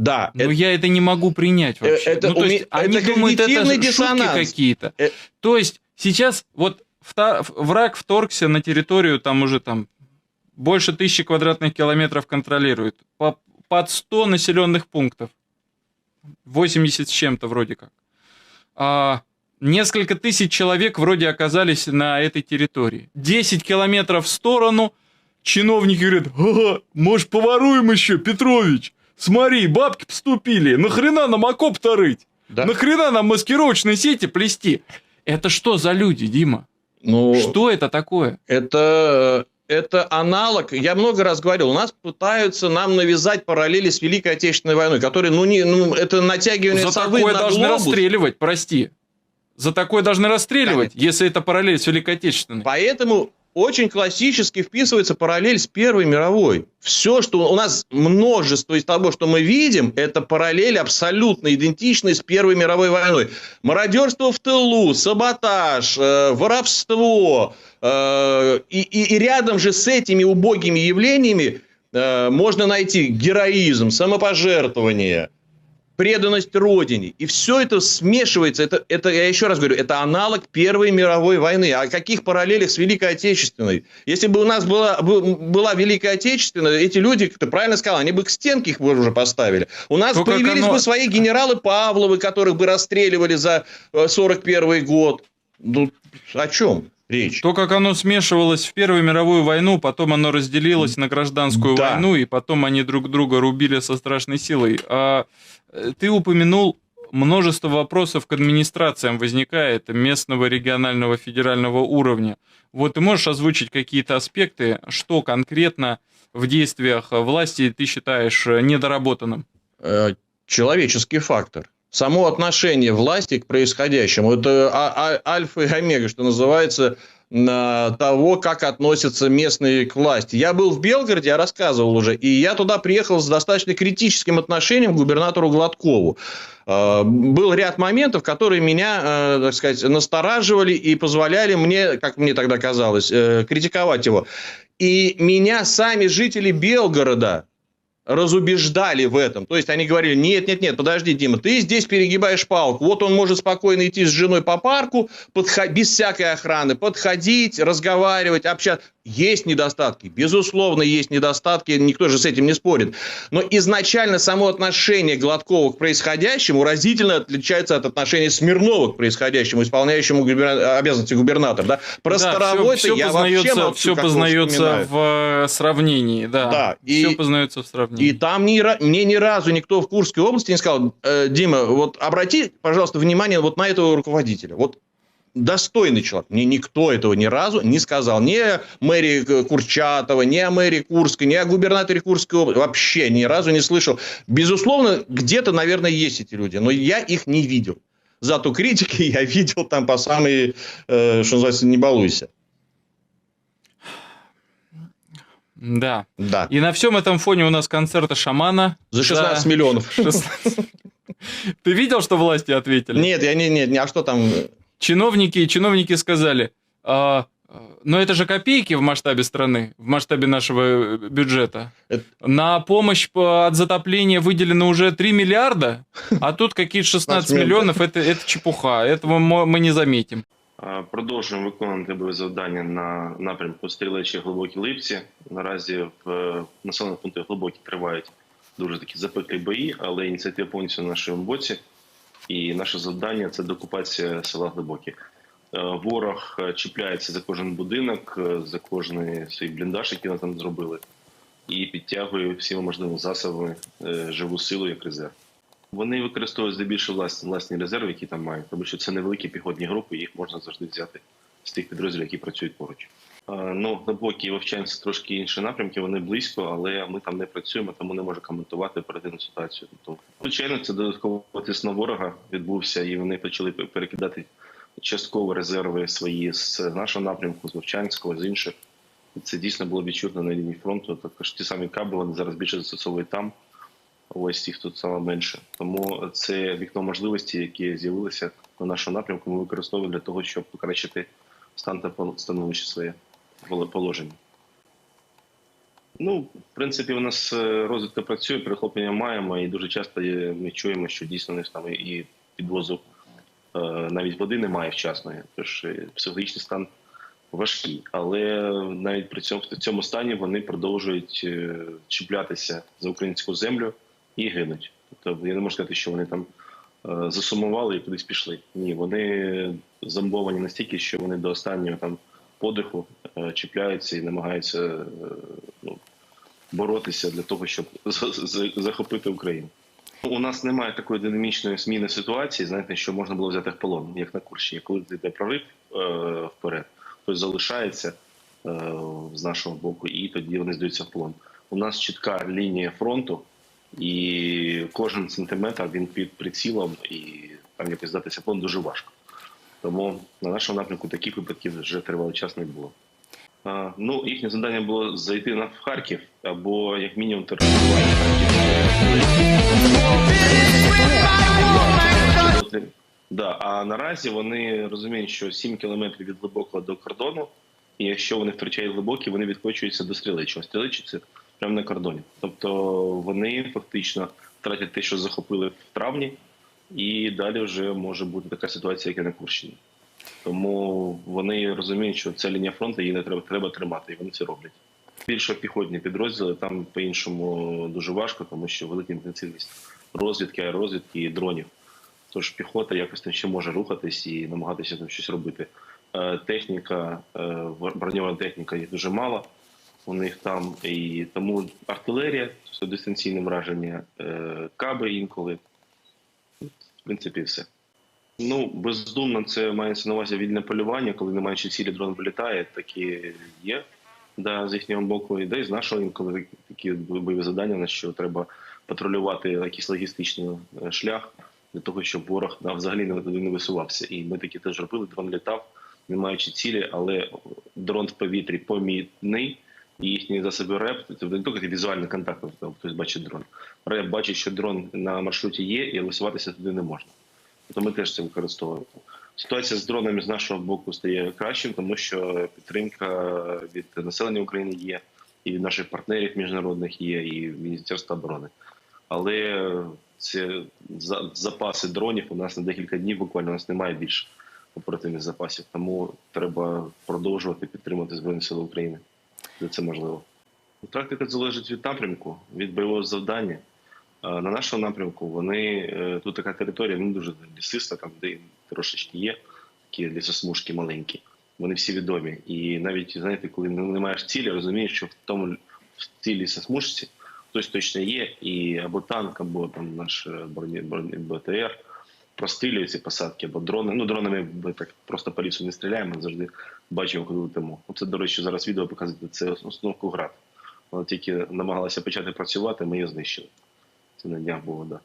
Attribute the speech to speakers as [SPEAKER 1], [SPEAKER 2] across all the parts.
[SPEAKER 1] Да,
[SPEAKER 2] Но
[SPEAKER 1] это-
[SPEAKER 2] я это не могу принять вообще.
[SPEAKER 1] Э, это
[SPEAKER 2] ну, то есть, они
[SPEAKER 1] это
[SPEAKER 2] думают, это
[SPEAKER 1] когнитивный
[SPEAKER 2] шутки
[SPEAKER 1] диссонанс.
[SPEAKER 2] какие-то.
[SPEAKER 1] Э-
[SPEAKER 2] То есть сейчас вот вта- враг вторгся на территорию, там уже там больше тысячи квадратных километров контролирует. По- под 100 населенных пунктов. 80 с чем-то вроде как. А, несколько тысяч человек вроде оказались на этой территории. 10 километров в сторону чиновники говорят, ага, может, поворуем еще, Петрович? Смотри, бабки поступили, нахрена нам окоп-то рыть?
[SPEAKER 1] да.
[SPEAKER 2] Нахрена нам маскировочные сети плести? Это что за люди, Дима?
[SPEAKER 1] Ну,
[SPEAKER 2] Что это такое?
[SPEAKER 1] Это, это аналог. Я много раз говорил, у нас пытаются нам навязать параллели с Великой Отечественной войной, которые, ну, не, ну это натягивание
[SPEAKER 2] За
[SPEAKER 1] совы
[SPEAKER 2] такое
[SPEAKER 1] на
[SPEAKER 2] должны
[SPEAKER 1] глобус.
[SPEAKER 2] расстреливать, прости. За такое должны расстреливать, если это параллель с Великой Отечественной.
[SPEAKER 1] Поэтому очень классически вписывается параллель с Первой мировой. Все, что у нас множество из того, что мы видим, это параллель абсолютно идентичная с Первой мировой войной. Мародерство в тылу, саботаж, э, воровство. э, и, и- и рядом же с этими убогими явлениями э, можно найти героизм, самопожертвование, преданность Родине. И все это смешивается. Это, это, я еще раз говорю, это аналог Первой мировой войны. О каких параллелях с Великой Отечественной? Если бы у нас была, бы- была Великая Отечественная, эти люди, ты правильно сказал, они бы к стенке их уже поставили. У нас
[SPEAKER 2] То, как
[SPEAKER 1] появились
[SPEAKER 2] оно-
[SPEAKER 1] бы свои генералы Павловы, которых бы расстреливали за э, 41 год. Ну, о чем речь?
[SPEAKER 2] То, как оно смешивалось в Первую мировую войну, потом оно разделилось на гражданскую
[SPEAKER 1] Да.
[SPEAKER 2] войну, и потом они друг друга рубили со страшной силой. А э, ты упомянул множество вопросов к администрациям возникает местного, регионального, федерального уровня. Вот ты можешь озвучить какие-то аспекты, что конкретно в действиях власти ты считаешь э, недоработанным?
[SPEAKER 1] Э, человеческий фактор. Само отношение власти к происходящему. Это а- а- альфа и омега, что называется, на того, как относятся местные к власти. Я был в Белгороде, я рассказывал уже, и я туда приехал с достаточно критическим отношением к губернатору Гладкову. Э, Был ряд моментов, которые меня, э, так сказать, настораживали и позволяли мне, как мне тогда казалось, э, критиковать его. И меня сами жители Белгорода разубеждали в этом. То есть они говорили, нет, нет, нет, подожди, Дима, ты здесь перегибаешь палку. Вот он может спокойно идти с женой по парку, подхо- без всякой охраны, подходить, разговаривать, общаться. Есть недостатки, безусловно, есть недостатки, никто же с этим не спорит. Но изначально само отношение Гладкова к происходящему разительно отличается от отношения Смирнова к происходящему, исполняющему губерна- обязанности губернатора. Да? Про
[SPEAKER 2] Да,
[SPEAKER 1] Старовой-то
[SPEAKER 2] все,
[SPEAKER 1] я вообще
[SPEAKER 2] познается,
[SPEAKER 1] молчу,
[SPEAKER 2] все познается в э, сравнении, да.
[SPEAKER 1] Да,
[SPEAKER 2] все
[SPEAKER 1] и-
[SPEAKER 2] познается в сравнении.
[SPEAKER 1] И там ни, мне ни разу никто в Курской области не сказал, «Э, Дима, вот обрати, пожалуйста, внимание вот на этого руководителя. Вот достойный человек. Мне никто этого ни разу не сказал. Ни о мэрии Курчатова, ни о мэрии Курской, ни о губернаторе Курской области. Вообще ни разу не слышал. Безусловно, где-то, наверное, есть эти люди, но я их не видел. Зато критики я видел там по самые, э, что называется, не балуйся.
[SPEAKER 2] Да.
[SPEAKER 1] Да.
[SPEAKER 2] И на всем этом фоне у нас концерта шамана.
[SPEAKER 1] За 16 миллионов.
[SPEAKER 2] 16. Ты видел, что власти ответили?
[SPEAKER 1] Нет, я не, не, не, а что там?
[SPEAKER 2] Чиновники, чиновники сказали, «А, но это же копейки в масштабе страны, в масштабе нашего э, бюджета.
[SPEAKER 1] Это-
[SPEAKER 2] На помощь по- от затопления выделено уже 3 миллиарда, а тут какие-то 16
[SPEAKER 1] 16
[SPEAKER 2] миллионов, это, это чепуха, этого мо- мы не заметим.
[SPEAKER 3] А, Продовжуємо виконувати бойові завдання на напрямку Стрілечі Глибокі Липці. Наразі в е, населених пунктах глибокі тривають дуже такі запеклі бої, але ініціатива повністю на нашому боці. І наше завдання це деокупація села Глибокі. Е, Ворог е, чіпляється за кожен будинок, е, за кожний свій бліндаж, який вони там зробили, і підтягує всіма можливими засобами живу силу як резерв. Вони використовують здебільшого власні, власні резерви, які там мають, тому що це невеликі піхотні групи, їх можна завжди взяти з тих підрозділів, які працюють поруч. Ну, глибокі і вивчаємося трошки інші напрямки, вони близько, але ми там не працюємо, тому не можу коментувати оперативну ситуацію. Тобто, звичайно, це додатково тиск на ворога відбувся, і вони почали перекидати частково резерви свої з нашого напрямку, з Вовчанського, з інших. Це дійсно було відчутно на лінії фронту. Також ті самі каби вони зараз більше застосовують там. Ось їх тут саме менше. Тому це вікно можливості, які з'явилися на нашому напрямку, ми використовуємо для того, щоб покращити стан та становище своє положення. Ну, в принципі, у нас е, розвідка працює, перехоплення маємо, і дуже часто ми чуємо, що дійсно не там і підвозу е, навіть води немає вчасної, тож е, психологічний стан важкий. Але навіть при цьому в цьому стані вони продовжують чіплятися за українську землю і гинуть. Тобто я не можу сказати, що вони там засумували і кудись пішли. Ні, вони зомбовані настільки, що вони до останнього там подиху чіпляються і намагаються е, ну, боротися для того, щоб за- за- захопити Україну. У нас немає такої динамічної зміни ситуації, знаєте, що можна було взяти в полон, як на Курщині. Коли йде прорив е, вперед, хтось залишається е, з нашого боку, і тоді вони здаються в полон. У нас чітка лінія фронту, і кожен сантиметр він під прицілом, і там якось здатися в полон дуже важко. Тому на нашому напрямку таких випадків вже тривалий час не було. Ну, їхнє завдання було зайти на Харків або як мінімум тероризувати Харків. Да, а наразі вони розуміють, що 7 кілометрів від глибокого до кордону, і якщо вони втрачають глибокі, вони відкочуються до стріличого. Стріличі це прямо на кордоні. Тобто вони фактично втратять те, що захопили в травні, і далі вже може бути така ситуація, як і на Курщині. Тому вони розуміють, що ця лінія фронту її не треба, треба тримати, і вони це роблять. Більше піхотні підрозділи там по-іншому дуже важко, тому що велика інтенсивність розвідки, аеророзвідки і дронів. Тож піхота якось там ще може рухатись і намагатися там щось робити. Е, Техніка, е, броньована техніка їх дуже мало. У них там і тому артилерія, дистанційне враження, е, каби інколи. В принципі, все. Ну, бездумно це мається на увазі вільне полювання, коли не маючи цілі дрон вилітає, такі є. Да, з їхнього боку, і де з нашого інколи такі бойові завдання, на що треба патрулювати якийсь логістичний е, шлях для того, щоб ворог да, взагалі не, не висувався. І ми такі теж робили. Дрон літав, не маючи цілі, але дрон в повітрі помітний. І їхні засоби РЕП, це не тільки візуальний контакт, тобто хтось бачить дрон. РЕП бачить, що дрон на маршруті є, і висуватися туди не можна. Тобто ми теж це використовуємо. Ситуація з дронами з нашого боку стає кращим, тому що підтримка від населення України є, і від наших партнерів міжнародних є, і Міністерства оборони. Але це запаси дронів у нас на декілька днів буквально у нас немає більше оперативних запасів. Тому треба продовжувати підтримувати Збройні Сили України, де це можливо. Тактика залежить від напрямку, від бойового завдання. А На нашому напрямку вони е, тут така територія, не дуже лісиста, там де трошечки є такі лісосмужки маленькі. Вони всі відомі. І навіть знаєте, коли не маєш цілі, розумієш, що в тому в цій лісосмужці хтось точно є, і або танк, або там наш е, броні, броні БТР прострілює ці посадки, або дрони. Ну, дронами ми так просто по лісу не стріляємо, завжди бачимо, куди летимо. Це, до речі, зараз відео показує, це установку град. Вона тільки намагалася почати працювати, ми її знищили. Це на днях було, да.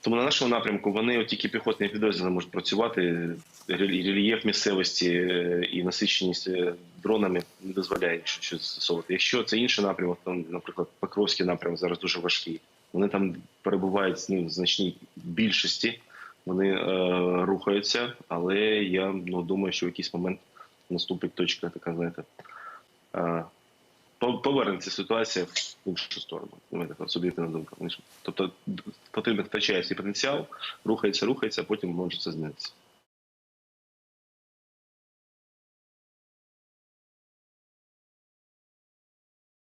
[SPEAKER 3] Тому на нашому напрямку вони от тільки піхотні підрозділи можуть працювати. Рельєф місцевості е, і насиченість е, дронами не дозволяє щось застосовувати. Якщо це інший напрямок, там, наприклад, Покровський напрямок зараз дуже важкий. Вони там перебувають ну, в значній більшості, вони е, рухаються, але я ну, думаю, що в якийсь момент наступить точка, така, знаєте, е, повернеться ситуація іншу сторону. Така суб'єктивна думка. Тобто потрібно втрачає свій потенціал, рухається, рухається, а потім може це змінитися.